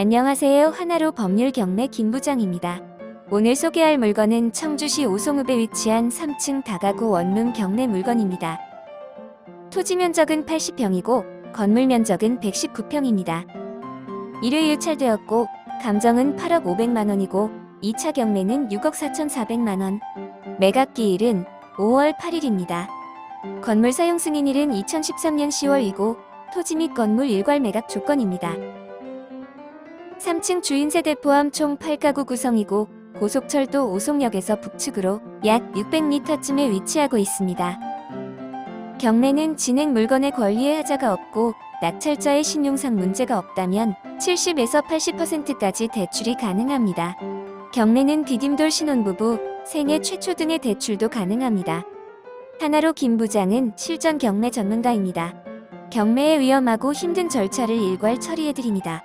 안녕하세요. 하나로 법률 경매 김부장입니다. 오늘 소개할 물건은 청주시 오송읍에 위치한 3층 다가구 원룸 경매 물건입니다. 토지 면적은 80평이고 건물 면적은 119평입니다. 1회 유찰되었고 감정은 8억 500만 원이고 2차 경매는 6억 4,400만 원. 매각 기일은 5월 8일입니다. 건물 사용 승인일은 2013년 10월이고 토지 및 건물 일괄 매각 조건입니다. 3층 주인 세대 포함 총 8가구 구성이고 고속철도 오송역에서 북측으로 약 600m쯤에 위치하고 있습니다. 경매는 진행 물건의 권리에 하자가 없고 낙찰자의 신용상 문제가 없다면 70에서 80%까지 대출이 가능합니다. 경매는 디딤돌 신혼부부, 생애 최초 등의 대출도 가능합니다. 하나로 김 부장은 실전 경매 전문가입니다. 경매에 위험하고 힘든 절차를 일괄 처리해드립니다.